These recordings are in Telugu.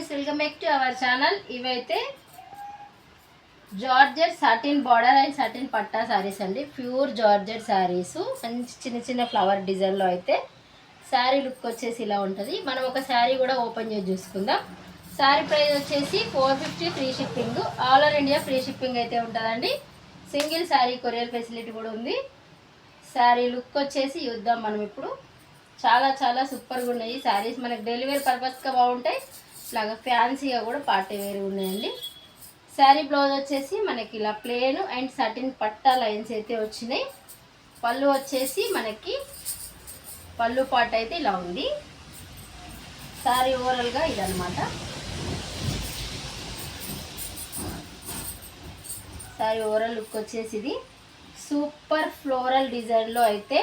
Friends welcome back to our channel ఇవైతే georgette satin border and satin పట్టా శారీస్ అండి. ప్యూర్ జార్జెట్ శారీస్ మంచి చిన్న చిన్న ఫ్లవర్ డిజైన్లో అయితే శారీ లుక్ వచ్చేసి ఇలా ఉంటుంది. మనం ఒక శారీ కూడా ఓపెన్ చేసి చూసుకుందాం. శారీ ప్రైస్ వచ్చేసి four fifty free shipping all over India free shipping అయితే ఉంటుందండి. సింగిల్ శారీ కొరియర్ ఫెసిలిటీ కూడా ఉంది. శారీ లుక్ వచ్చేసి చూద్దాం మనం ఇప్పుడు. చాలా చాలా సూపర్గా ఉన్నాయి శారీస్ మనకి డెలివరీ పర్పస్గా బాగుంటాయి. ఇట్లాగా ఫ్యాన్సీగా కూడా పార్టీ వేర్ ఉన్నాయండి. శారీ బ్లౌజ్ వచ్చేసి మనకి ఇలా ప్లేన్ అండ్ సటిన్ పట్టా లైన్స్ అయితే వచ్చినాయి. పళ్ళు వచ్చేసి మనకి పళ్ళు పాట అయితే ఇలా ఉంది. శారీ ఓవరాల్గా ఇదనమాట శారీ ఓవరాల్ లుక్ వచ్చేసి ఇది. సూపర్ ఫ్లోరల్ డిజైన్లో అయితే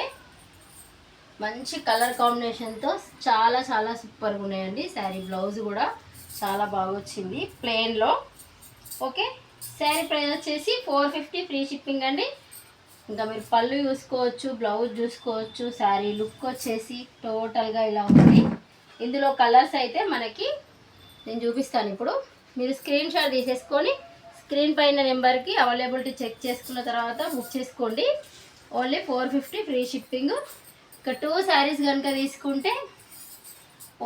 మంచి కలర్ కాంబినేషన్తో చాలా చాలా సూపర్గా ఉన్నాయండి. శారీ బ్లౌజ్ కూడా చాలా బాగా వచ్చింది. ప్లెయిన్లో ఓకే? శారీ ప్రైస్ వచ్చేసి ఫోర్ ఫిఫ్టీ ఫ్రీ షిప్పింగ్ అండి. ఇంకా మీరు పళ్ళు చూసుకోవచ్చు బ్లౌజ్ చూసుకోవచ్చు శారీ లుక్ వచ్చేసి టోటల్గా ఇలా ఉంది. ఇందులో కలర్స్ అయితే మనకి నేను చూపిస్తాను ఇప్పుడు. మీరు స్క్రీన్ షాట్ తీసేసుకొని స్క్రీన్ పైన నెంబర్కి అవైలబిలిటీ చెక్ చేసుకున్న తర్వాత బుక్ చేసుకోండి. Only four fifty free shipping two saris కనుక తీసుకుంటే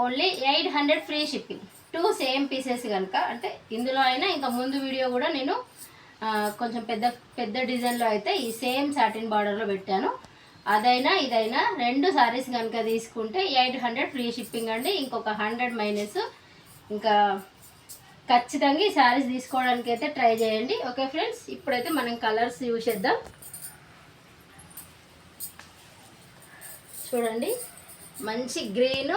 only eight hundred free shipping two same pieces కనుక అంటే ఇందులో అయినా ఇంకా ముందు వీడియో కూడా నేను కొంచెం పెద్ద పెద్ద డిజైన్లో అయితే ఈ సేమ్ సాటిన్ బార్డర్లో పెట్టాను. అదైనా ఇదైనా రెండు శారీస్ కనుక తీసుకుంటే ఎయిట్ హండ్రెడ్ ఫ్రీ షిప్పింగ్ అండి. ఇంకొక హండ్రెడ్ మైనస్ ఇంకా ఖచ్చితంగా ఈ శారీస్ తీసుకోవడానికి అయితే ట్రై చేయండి. ఓకే ఫ్రెండ్స్ ఇప్పుడైతే మనం కలర్స్ యూజ్ చేద్దాం చూడండి. మంచి గ్రీన్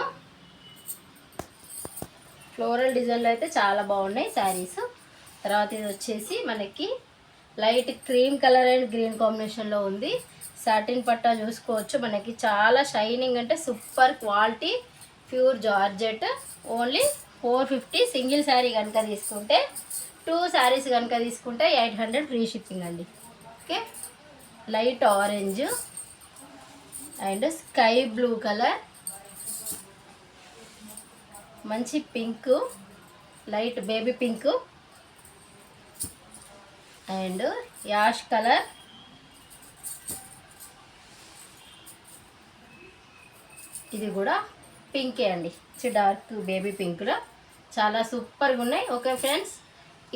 ఫ్లోరల్ డిజైన్లు అయితే చాలా బాగున్నాయి శారీస్. తర్వాత ఇది వచ్చేసి మనకి light cream colour and green కాంబినేషన్లో ఉంది. సాటిన్ పట్టా చూసుకోవచ్చు. మనకి చాలా షైనింగ్ అంటే super quality pure georgette. Only four fifty single sari కనుక తీసుకుంటే టూ శారీస్ కనుక తీసుకుంటే ఎయిట్ హండ్రెడ్ ఫ్రీ షిప్పింగ్ అండి. Okay? Light orange. And sky blue colour. మంచి pink light baby pink. And ash colour. ఇది కూడా పింకే అండి. డార్క్ బేబీ పింక్లో చాలా సూపర్గా ఉన్నాయి. ఓకే ఫ్రెండ్స్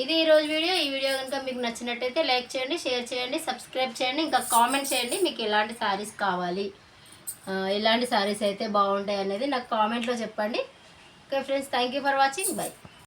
ఇది ఈరోజు వీడియో. ఈ వీడియో కనుక మీకు నచ్చినట్టయితే లైక్ చేయండి షేర్ చేయండి సబ్స్క్రైబ్ చేయండి ఇంకా కామెంట్ చేయండి మీకు ఎలాంటి శారీస్ కావాలి. ఇలాంటి ఎలాంటి శారీస్ అయితే బాగుంటాయి అనేది నాకు కామెంట్లో చెప్పండి. Okay friends thank you for watching bye